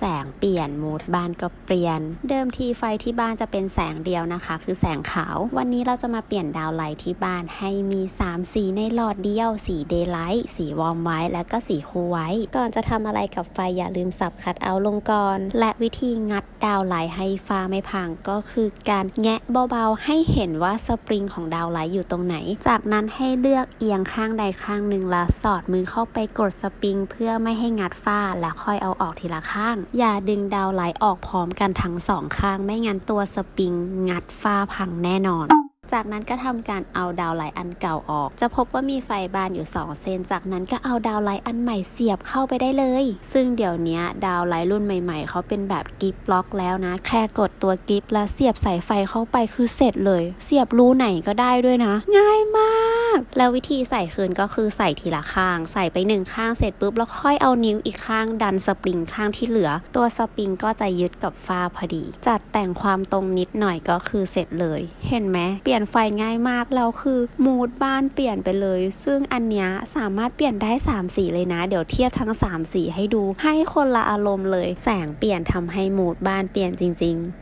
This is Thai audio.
แสงเปลี่ยนมูดบ้านก็เปลี่ยน เดิมทีไฟที่บ้านจะเป็นแสงเดียวนะคะ คือแสงขาว วันนี้เราจะมาเปลี่ยนดาวไลท์ที่บ้านให้มี 3 สีในหลอดเดียว สีเดย์ไลท์สีวอร์มไว้และก็สีคูลไว้ ก่อนจะทำอะไรกับไฟอย่าลืมสับคัดเอาลงก่อน และวิธีงัดดาวไลท์ให้ฟ้าไม่พังก็คือการแงะเบาๆให้เห็นว่าสปริงของดาวไลท์อยู่ตรงไหน จากนั้นให้เลือกเอียงข้างใดข้างหนึ่งแล้วสอดมือเข้าไปกดสปริง เพื่อไม่ให้งัดฝ้าแล้วค่อยเอาออกทีละข้างอย่าดึงดาวไหลออกพร้อมกันทั้งสองข้าง ไม่งั้นตัวสปริงงัดฝ้าพังแน่นอนจากนั้นก็ทำการเอาดาวไลท์อันเก่าออก จะพบว่ามีไฟบานอยู่ 2เส้นจากนั้นก็เอาดาวไลท์อันใหม่เสียบเข้าไปได้เลย ซึ่งเดี๋ยวนี้ดาวไลท์รุ่นใหม่ ๆ เขาเป็นแบบกิฟต์ล็อกแล้วนะ แค่กดตัวกิฟต์แล้วเสียบสายไฟเข้าไปคือเสร็จเลย เสียบรูไหนก็ได้ด้วยนะ ง่ายาก แล้ววิธีใส่คืนก็คือใส่ทีละข้าง ใส่ไปหนึ่งข้างเสร็จปุ๊บแล้วค่อยเอานิ้วอีกข้างดันสปริงข้างที่เหลือ ตัวสปริงก็จะยึดกับฝ้าพอดี จัดแต่งความตรงนิดหน่อยก็คือเสร็จเลย เห็นไหมเปลี่ยนไฟง่ายมากแล้วคือมูดบ้านเปลี่ยนไปเลย ซึ่งอันเนี้ยสามารถเปลี่ยนได้ 3 สีเลยนะ เดี๋ยวเทียบทั้ง 3 สีให้ดู ให้คนละอารมณ์เลย แสงเปลี่ยนทำให้มูดบ้านเปลี่ยนจริง ๆ